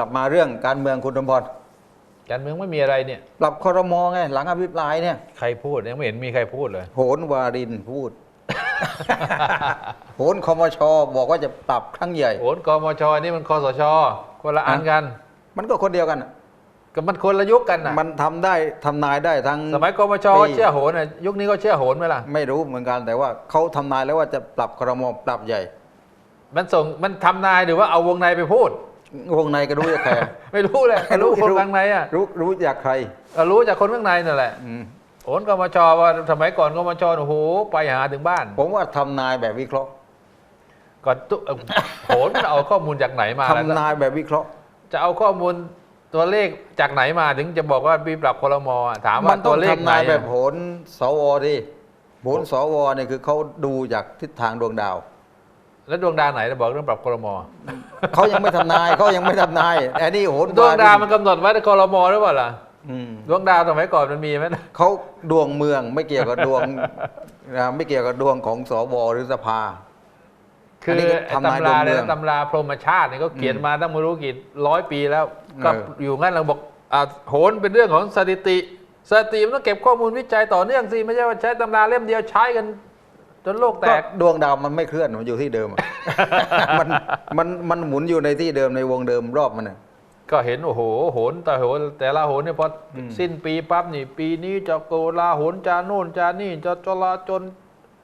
เอากลับมาเรื่องการเมืองคุณสมพรการเมืองไม่มีอะไรเนี่ย ปรับคอรมอไงหลังอภิปรายเนี่ย ใครพูดยังไม่เห็นมีใครพูดเลยโหนวารินพูด โหนคมชบอกว่าจะปรับครั้งใหญ่ โหนกมชนี่มันคอสชคนละอันกัน มันก็คนเดียวกันน่ะก็มันคนละยุคกันนะมันทำได้ทำนายได้ทั้ง สมัยกมชปีก็เชื่อโหนน่ะยุคนี้ก็เชื่อโหนไหมล่ะไม่รู้เหมือนกันแต่ว่าเขาทำนายแล้วว่าจะปรับคอรมอปรับใหญ่ มันส่งมันทำนายหรือว่าเอาวงในไปพูด วงในก็รู้จากใครไม่รู้เลยรู้คนข้างในอะรู้รู้จากใครก็รู้จากคนข้างในนั่นแหละอืมโหนกมชว่าสมัยก่อนกมชโอ้โหไปหาถึงบ้านผมว่าทำนายแบบวิเคราะห์ก่อนตุเอ่อโหนมันเอาข้อมูลจากไหนมาทำนายแบบวิเคราะห์ จะเอาข้อมูลตัวเลขจากไหนมาถึงจะบอกว่ามีปรับคลมอะถามว่ามันต้ตัอวงเลขทำไหนนายแบบอะโหนสวดิโหนสวเนี่ยคือเขาดูจากทิศทางดวงดาว แล้วดวงดาวไหนจะบอกเรื่องปรับคลมเขายังไม่ทำนายเขายังไม่ทำนายแต่นี่โหนดวงดาวริมันกำหนดไว้ในคลมหรือเปล่าล่ะอืมดวงดาวสมัยก่อนมันมีไหมเขาดวงเมืองไม่เกี่ยวกับดวงนะไม่เกี่ยวกับดวงของสวหรือสภา คืออันนี้ก็ไอ้ทำนายตำราดวงเมืเนี่อยงตำราพรหมชาติเนี่ยก็เขียนอืมมาตั้งไม่รู้กี่ร้อยปีแล้วก็เออ อยู่งั้นเราบอกอ่าโหนเป็นเรื่องของสถิติ สถิติมันต้องเก็บข้อมูลวิจัยต่อเนื่องสิไม่ใช่ว่าใช้ตำราเล่มเดียวใช้กัน จนโลกแตก็ก ดวงดาวมันไม่เคลื่อนมันอยู่ที่เดิมอะ มันมันมันหมุนอยู่ในที่เดิมในวงเดิมรอบมันน่ะ ก็เห็นโอ้โหโหนแต่โหนแต่ละโหนเนี่ยพออม สิ้นปีปั๊บนี่ ปีนี้จะโกลาโหนจะโน่นจะนี่จะจลาจน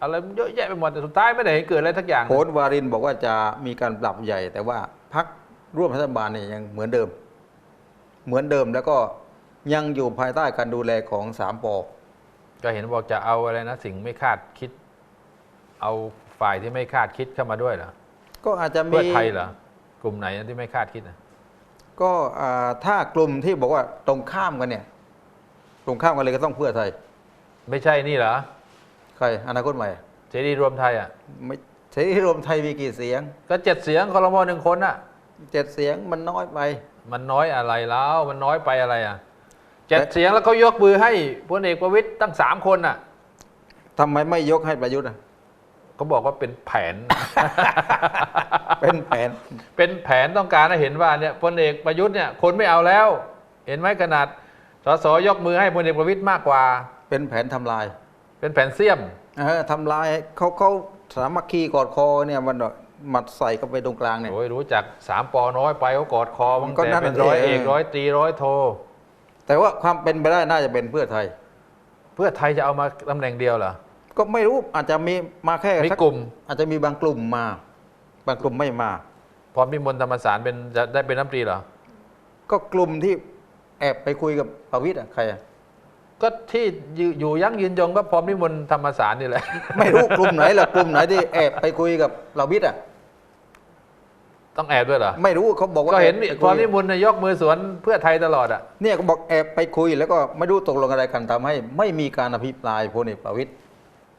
อะไรมันเยอะแยะไปหมดแต่สุดท้ายไม่ได้เห็นเกิดอะไรทักอย่าง โหนวารินบอกว่าจะมีการปรับใหญ่ แต่ว่าพักร่วมรัฐบาลเนี่ยยังเหมือนเดิม เหมือนเดิมแล้วก็ยังอยู่ภายใต้การดูแลของสามปอ ก็เห็นบอกจะเอาอะไรนะ สิ่งไม่คาดคิด เอาฝ่ายที่ไม่คาดคิดเข้ามาด้วยเหรอก็อาจจะมีเพื่อไทยเหรอกลุ่มไหนที่ไม่คาดคิดนะก็อ่าถ้ากลุ่มที่บอกว่าตรงข้ามกันเนี่ย ตรงข้ามกันเลยก็ต้องเพื่อไทย ไม่ใช่นี่เหรอใครอนาคตใหม่เสรีรวมไทยอะไม่เสรีรวมไทยมีกี่เสียง ก็เจ็ดเสียงคอรมอหนึ่งคนอะเจ็ดเสียงมันน้อยไป มันน้อยอะไรแล้วมันน้อยไปอะไรอะเจ็ดแต่เสียงแล้วเขายกมือให้พลเอกประวิตยตั้งสามคนอะทำไมไม่ยกให้ประยุทธ์อะ เขาบอกว่าเป็นแผน เป็นแผน เป็นแผนต้องการให้เห็นว่าเนี่ยพลเอกประยุทธ์เนี่ยคนไม่เอาแล้ว เห็นไหมขนาดสสยกมือให้พลเอกประวิตยมากกว่า เป็นแผนทำลาย เป็นแผนเสี่ยมเออทำลายเขาเขาสามัคคีกอดคอเนี่ยมันหมัดใส่เข้าไปตรงกลางเนี่ยโอ้ยรู้จักสามปอน้อยไปเขากอดคอมันก็แต่นั่นเป็นน่ะสิร้อยเอกเออร้อยตรีร้อยโท แต่ว่าความเป็นไปได้น่าจะเป็นเพื่อไทย เพื่อไทยจะเอามาตำแหน่งเดียวเหรอ ก็ไม่รู้อาจจะมีมาแค่มีสักกลุ่ม อาจจะมีบางกลุ่มมา บางกลุ่มไม่มา พร้อมพิมลธรรมสารเป็นจะได้เป็นน้ำตรีเหรอ ก็กลุ่มที่แอบไปคุยกับประวิตยอะใครอะก็ที่อยู่อยู่ยั้งยืนยงก็พร้อมพิมลธรรมสารนี่แหละ ไม่รู้กลุ่มไหนล่ะกลุ่มไหนที่แอบไปคุยกับประวิตยอะต้องแอบด้วยเหรอ ไม่รู้เขาบอกว่าก็เห็นแอบไปพร้อมคุพิยมลน่ะยกมือสวนเพื่อไทยตลอดอะ เนี่ยก็บอกแอบไปคุยแล้วก็ไม่รู้ตกลงอะไรกันทำให้ ไม่มีการอภิปรายพลเอกประวิตย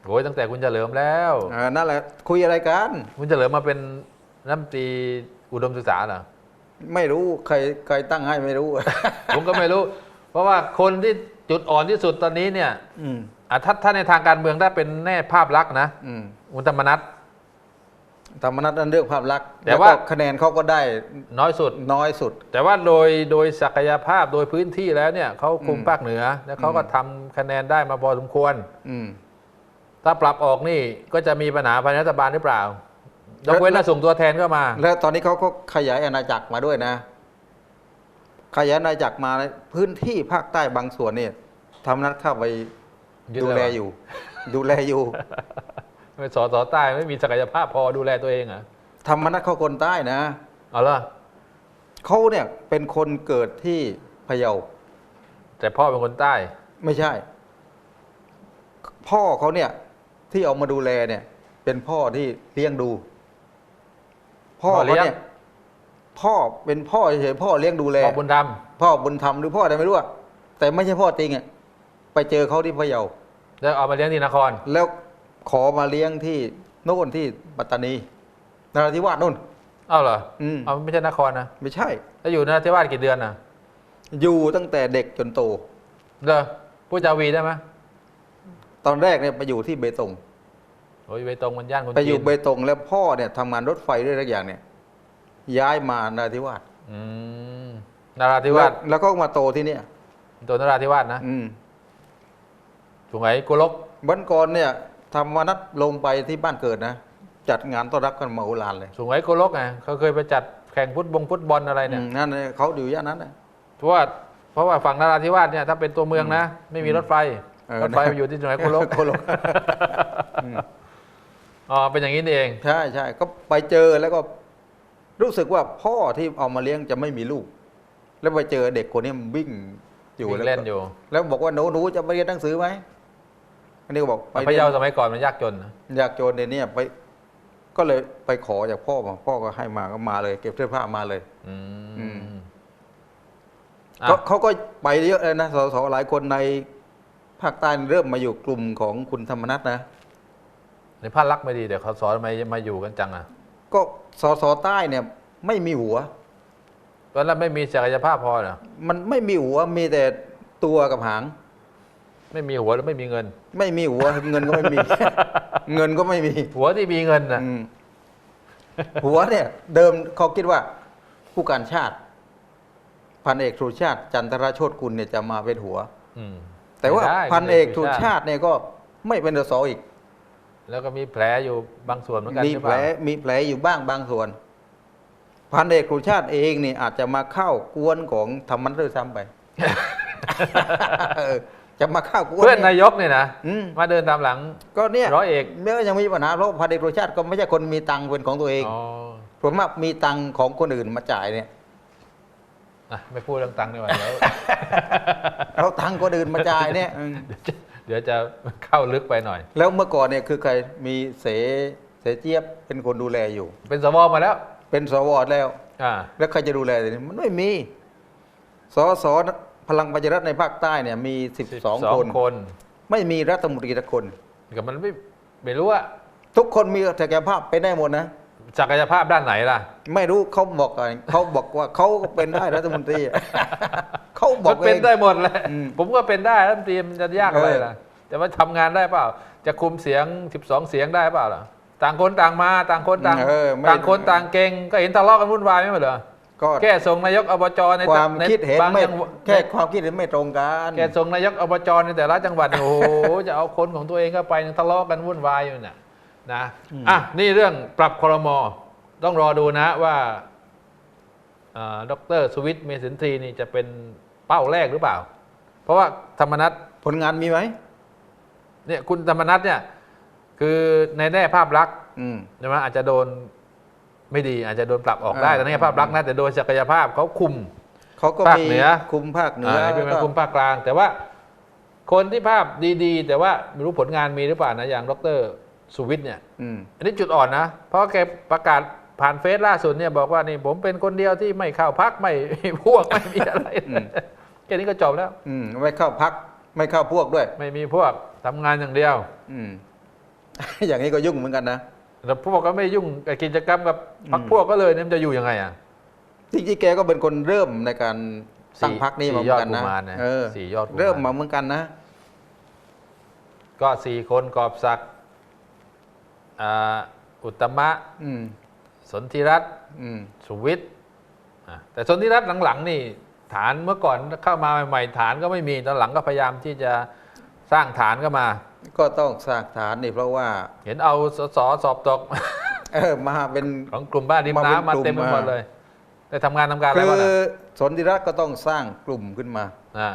โอ้ยตั้งแต่คุณเฉลิมแล้วอ่านั่นแหละคุยอะไรกัน คุณเฉลิมมาเป็นน้ำตรีอุดมศึกษาเหรอไม่รู้ใครใครตั้งให้ไม่รู้ ผมก็ไม่รู้ เพราะว่าคนที่จุดอ่อนที่สุดตอนนี้เนี่ย อืมอะถ้าถ้าในทางการเมืองถ้าเป็นแน่ภาพลักษณ์นะอืมอุณธรรมนัฐธรรมนัฐนั่นเรื่องภาพลักษณ์แต่ว่า ล้ก็คะแนนเขาก็ได้น้อยสุด น้อยสุด แต่ว่าโดยโดยศักยภาพโดยพื้นที่แล้วเนี่ยเขาคุมอืม ภาคเหนือ แล้วเขาก็ทำคะแนนได้มาพอสมควร อืม ถ้าปรับออกนี่ก็จะมีปัญหาภายในรัฐบาลหรือเปล่ายกเว้นแล้วถ้าส่งตัวแทนเข้ามา แล้วตอนนี้เขาก็ขยายอาณาจักรมาด้วยนะ ขยายอาณาจักรมาพื้นที่ภาคใต้บางส่วนเนี่ยธรรมนัฐเข้าไปยึดดูแล้วแลเหรออยู่ ดูแลอยู่ไม่สอสอใต้ไม่มีศักยภาพพอดูแลตัวเองเหรอธรรมนัฐเขาคนใต้นะเอาล่ะเขาเนี่ยเป็นคนเกิดที่พะเยา แต่พ่อเป็นคนใต้ ไม่ใช่ พ่อเขาเนี่ย ที่เอามาดูแลเนี่ย เป็นพ่อที่เลี้ยงดู พ่อพ่อเลี้เขายง เนี่ยพ่อเป็นพ่อเฉยๆพ่อเลี้ยงดูแล พ่อบุญธรรม พ่อบุญธรรมหรือพ่ออะไรไม่รู้อะแต่ไม่ใช่พ่อจริงอะไปเจอเขาที่พะเยา แล้วเอามาเลี้ยงที่นคร แล้วขอมาเลี้ยงที่โน่นที่ปัตตานีนราธิวาสนู่น เอ้าเหรออืมเอาไม่ใช่นครนะ ไม่ใช่ แล้วอยู่นราธิวาสกี่เดือนนะอยู่ตั้งแต่เด็กจนโต เหรอผู้จาวีได้ไหม ตอนแรกเนี่ยไปอยู่ที่เบตงโอ้ยไปตรงมันย่านคนไปอจียู่นเบตงแล้วพ่อเนี่ยทำงานรถไฟด้วยทุกอย่างเนี่ย ย้ายมานราธิวาสอืมนาราธิวาสแล้วแล้วก็มาโตที่เนี่ยตัวนราธิวาสนะอืมสุไหงโกุลกวันก่อนเนี่ยธรรมนัตลงไปที่บ้านเกิดนะจัดงานต้อนรับกันมาโหฬารเลยสุไหงโกุลกไงเขาเคยไปจัดแข่งฟุตบงฟุตบอลอะไรเนี่ยอืมนั่นเลยเขาอยู่ย่านนั้นนะเพราะว่าเพราะว่าฝั่งนาราธิวาสเนี่ยถ้าเป็นตัวเมืองนะ ไม่มีรถไฟเออ รถไฟอยู่ที่สุไหงโกุลกโกลกอืมอ๋อเป็นอย่างนี้นี่เอง ใช่ใช่ก็ไปเจอแล้วก็รู้สึกว่าพ่อที่เอามาเลี้ยงจะไม่มีลูก แล้วไปเจอเด็กคนนี้มันวิ่งอยู่วิ่งแล้วเล่นก็อยู่ แล้วบอกว่าหนูหนูจะไปเรียนหนังสือไหมอันนี้ก็บอกไปพะเรียเยานสมัยก่อนมันยากจนนะอยากโจรในเนี่ยไป ก็เลยไปขอจากพ่อมาพ่อก็ให้มาก็มาเลย เก็บเสื้อผ้ามาเลย อือืมมอะเขาเขาก็ไปเยอะเลยนะสสหลายคนใน ภาคใต้เริ่มมาอยู่กลุ่มของคุณธรรมนัฐนะ ในภาพลักษณ์ไม่ดีเดี๋ยวเขาสอนมามาอยู่กันจังอะก็สสใต้เนี่ยไม่มีหัวตอนนั้นไม่มีศักยภาพพอเหรอมันไม่มีหัวมีแต่ตัวกับหาง ไม่มีหัวแล้วไม่มีเงิน ไม่มีหัว เงินก็ไม่มี เงินก็ไม่มี หัวที่มีเงินนะอืมหัวเนี่ย เดิมเขาคิดว่า ผู้การชาติ พันเอกสุชาติ จันทรโชตกุลเนี่ยจะมาเป็นหัว อืม แต่ว่าไม่ได้พันเอกสุชาติเนี่ยก็ไม่เป็นสสอีก แล้วก็มีแผลอยู่บางส่วนเหมือนกันมีใช่แผลปะมีแผลอยู่บ้างบางส่วน พันเอกสุชาติเองนี่อาจจะมาเข้ากวนของธรรมนัฐด้วยซ้ำไป เออจะมาเข้ากวนเพื่อนนายกเนี่ยนะอืมมาเดินตามหลัง ก็เนี่ยร้อยเอก เมื่อยังมีปัญหาเพราะพันเอกสุชาติก็ไม่ใช่คนมีตังค์เป็นของตัวเอง อ๋อ ผมว่ามีตังค์ของคนอื่นมาจ่ายเนี่ยอะ ไม่พูดเรื่องตังค์ดีกว่าเดี๋ยวเราตังค์คนอื่นมาจ่ายเนี่ยอืมเดี๋ยวจะเข้าลึกไปหน่อย แล้วเมื่อก่อนเนี่ยคือใครมีเสเสเจี๊ยบเป็นคนดูแลอยู่ เป็นสวมาแล้ว เป็นสวแล้วอ่าแล้วใครจะดูแลทีนี้มันไม่มีสสพลังประชารัฐในภาคใต้เนี่ยมี 12 คนคน ไม่มีรัฐมนตรีสักคนกับมันไม่ไม่รู้ว่าทุกคนมีศักยภาพเป็นได้หมดนะ ศักยภาพด้านไหนล่ะ ไม่รู้เขาบอกอะไรเขาบอกว่าเขาก็เป็นได้รัฐมนตรีเขาบอมักนเป็นองได้หมดเลยอืมผมก็เป็นได้แล้วมันเตรียมจะยากอะไรเออล่ะจะมาทำงานได้เปล่า จะคุมเสียง 12 เสียงได้เปล่าล่ะต่างคนต่างมาต่างคนต่างเออไม่ต่างคนต่างเก่งก็เห็นทะเลาะกันวุ่นวายไม่เหรอก็แค่ส่งนายกอบจในความในคิดเห็นบางไม่จังหวัดแค่ความคิดเห็นไม่ตรงกันแค่ส่งนายกอบจในแต่ละจังหวัดเนี่ยโอ้โหจะเอาคนของตัวเองเข้าไปยังทะเลาะกันวุ่นวายอยู่น่ะ นะอะนี่เรื่องปรับครมต้องรอดูนะว่าอ่าดรสุวิทย์เมสินทรีนี่จะเป็นเป้าแรกหรือเปล่า เพราะว่าธรรมนัตผลงานมีไหมเนี่ยคุณธรรมนัตเนี่ย คือในแง่ภาพลักษณ์อืมใช่ไหมอาจจะโดนไม่ดี อาจจะโดนปรับออกได้อ่าแต่ในแง่ภาพลักษณ์นะแต่โดยศักยภาพเขาคุมเขาก็ภาคมีเหนือคุมภาคเหนืออ่าเป็นแล้วก็คุมภาคกลาง แต่ว่าคนที่ภาพดี ๆ แต่ว่าไม่รู้ผลงานมีหรือเปล่านะอย่างดร สุวิทย์เนี่ยอืม อันนี้จุดอ่อนนะ เพราะแกประกาศผ่านเฟซล่าสุดเนี่ยบอกว่านี่ผมเป็นคนเดียวที่ไม่เข้าพักไม่ พวกไม่มีอะไรอืม แค่นี้ก็จบแล้ว อืมไม่เข้าพักไม่เข้าพวกด้วย ไม่มีพวกทำงานอย่างเดียว อืม อย่างนี้ก็ยุ่งเหมือนกันนะ แต่พวกก็ไม่ยุ่งกับกิจกรรมกับพรรคอืม พวกก็เลยเนี่ยมันจะอยู่ยังไงอะจริงๆแกก็เป็นคนเริ่มในการตั้งพักนี้มาเหมือนกันนะสี่ยอดกุมารนะเออสี่ยอดกุมาร เริ่มมาเหมือนกันนะ ก็สี่คนกอบศักดิ์ อ่าอุตตมะอืมสนธิรัตน์อืมสุวิทย์อะแต่สนธิรัตน์หลังๆ นี่ฐานเมื่อก่อนเข้ามาใหม่ๆฐานก็ไม่มีตอนหลังก็พยายามที่จะสร้างฐานก็มา ก็ต้องสร้างฐานนี่เพราะว่า เห็นเอาสสสอบตก เออมาเป็น ของกลุ่มบ้านริมมาเป็นน้ำมากลุ่ม เต็มไปหมดอ่าเลย ได้ทำงานทำการอะไรคือบ้างอะสนธิรัตน์ก็ต้องสร้างกลุ่มขึ้นมาอะ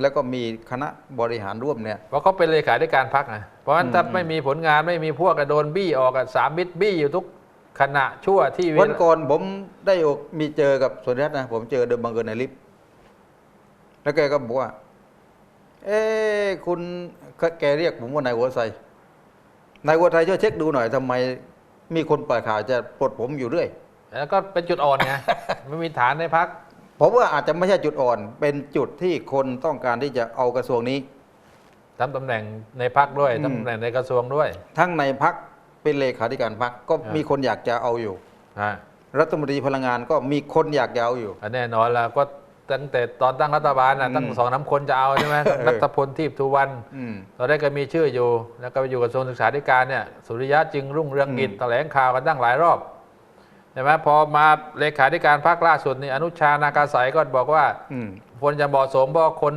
แล้วก็มีคณะบริหารร่วมเนี่ย เพราะเขาเป็นเลขาธิการพักไงเพราะฉะนั้นอืมถ้าไม่มีผลงานไม่มีพวกกระโดนบี้ออกอะสามมิตรบี้อยู่ทุกขณะชั่วที่เววันลาก่อนผมได้อกมีเจอกับสนธิรัตน์นะ ผมเจอเดิมบังเอิญในลิฟต์แล้วแกก็บอกว่า เอ้คุณแกเรียกผมว่านายหัวไซนายหัวไซช่วยเช็คดูหน่อยทำไม มีคนปล่อยข่าวจะปลดผมอยู่เรื่อยแล้วก็เป็นจุดอ่อนไงไม่มีฐานในพัก ผมว่าอาจจะไม่ใช่จุดอ่อน เป็นจุดที่คนต้องการที่จะเอากระทรวงนี้ทำตำแหน่งในพักด้วยอืมทำตำแหน่งในกระทรวงด้วยทั้งในพักเป็นเลขาธิการพักก็อ่ามีมีคนอยากจะเอาอยู่ ฮะรัฐมนตรีพลังงานก็มีคนอยากจะเอาอยู่ อันแน่นอนแล้วก็ตั้งแต่ตอนตั้งรัฐบาลนะอืมตั้งสองน้ำคนจะเอาใช่ไหมเออนัทพลทีพทุวันอืม ตอนแรกก็มีชื่ออยู่ แล้วก็ไปอยู่กระทรวงศึกษาธิการเนี่ยสุริยะจึงรุ่งเรืองกิจอืม แถลงข่าวกันตั้งหลายรอบ ช่ไหมพอมาเลขาธิการพรรคล่าสุดนี่อนุชานาคาสายก็บอกว่าอืมควรจะเหมาะสมเพราะคน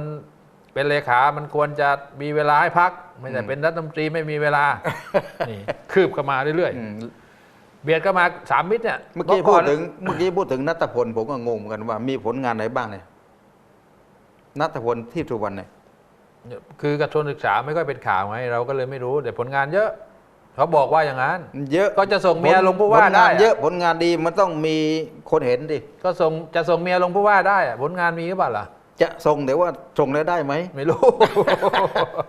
เป็นเลขา มันควรจะมีเวลาให้พัก ไม่ใช่อืมเป็นรัฐมนตรีไม่มีเวลานี่คืบเข้ามาเรื่อยอืมๆเบียดเข้ามาสามมิตรเนี่ยเมื่อกี้นพูดถึงเมื่อกี้พูดถึงนัทพลผมก็งงเหมือนกันว่า มีผลงานไหนบ้างเนี่ยนัทพลที่สุวรรณเนี่ยคือกระทรวงศึกษาไม่ค่อยเป็นข่าวไงเราก็เลยไม่รู้แต่ผลงานเยอะ เขาบอกว่าอย่างนั้น เยอะก็จะส่งเมียลงผู้ว่าผลงานได้อะเยอะผลงานดีมันต้องมีคนเห็นดิก็ส่งจะส่งเมียลงผู้ว่าได้อะผลงานมีหรือเปล่าล่ะจะส่งแต่ว่าส่งแล้วได้ไหมไม่รู้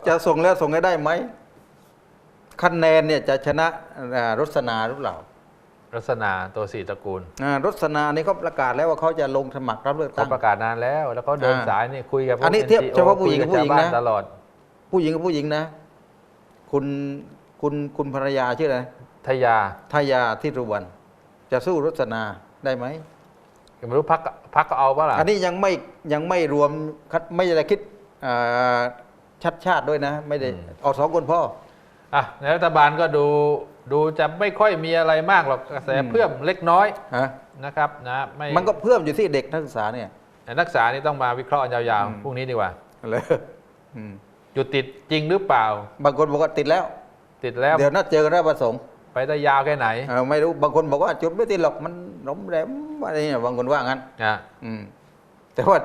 จะส่งแล้วส่งแล้วได้ไหมคะแนนเนี่ยจะชนะอ่ารสนาหรือเปล่าลักษณะตัวสี่ตระกูลอ่ารสนานี่เขาประกาศแล้วว่าเขาจะลงสมัครรับเลือกเขาตั้งประกาศนานแล้ว แล้วเขาเดินอ่าสายนี่คุยกับพวกอันนี้เทียบ NGO เฉพาะผู้หญิงคุยผู้หญิงชาวบ้านะตลอด ผู้หญิงกับผู้หญิงนะ คุณ คุณคุณภรรยาชื่ออะไรทยาทายาที่รุวันจะสู้รสนาได้ไหมไม่รู้พักพักก็เอาปะล่ะอันนี้ยังไม่ยังไม่รวมคัดไม่ได้คิดอ่าชัดชาติด้วยนะ ไม่ได้เอาสองคนพ่ออะในรัฐบาลก็ดูดูจะไม่ค่อยมีอะไรมากหรอกกระแสอืมเพื่อมเล็กน้อยฮะนะครับนะไม่มันก็เพิ่มอยู่ที่เด็กนักศึกษาเนี่ยแต่นักศึกษานี่ต้องมาวิเคราะห์กันยาวอืมๆพรุ่งนี้ดีกว่าเลยอืมจุดติดจริงหรือเปล่า บางคนบอกว่าติดแล้ว ติดแล้วเดี๋ยวนัดเจอกันได้ประสงค์ไปได้ยาวแค่ไหนเออไม่รู้บางคนบอกว่าจุดไม่ติดหรอกมันหลมแหลมอะไรเนี่ยบางคนว่างั้นอะอืมแต่ว่า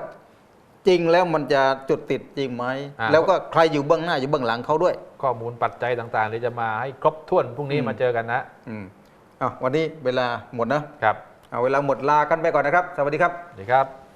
จริงแล้วมันจะจุดติดจริงไหมอ่าแล้วก็ใครอยู่เบื้องหน้าอยู่เบื้องหลังเขาด้วย ข้อมูลปัจจัยต่างๆที่จะมาให้ครบถ้วนพรุ่งนี้อืมมาเจอกันนะอืมอ้าววันนี้เวลาหมดนะครับ เอาเวลาหมดลากันไปก่อนนะครับ สวัสดีครับสวัสดีครับ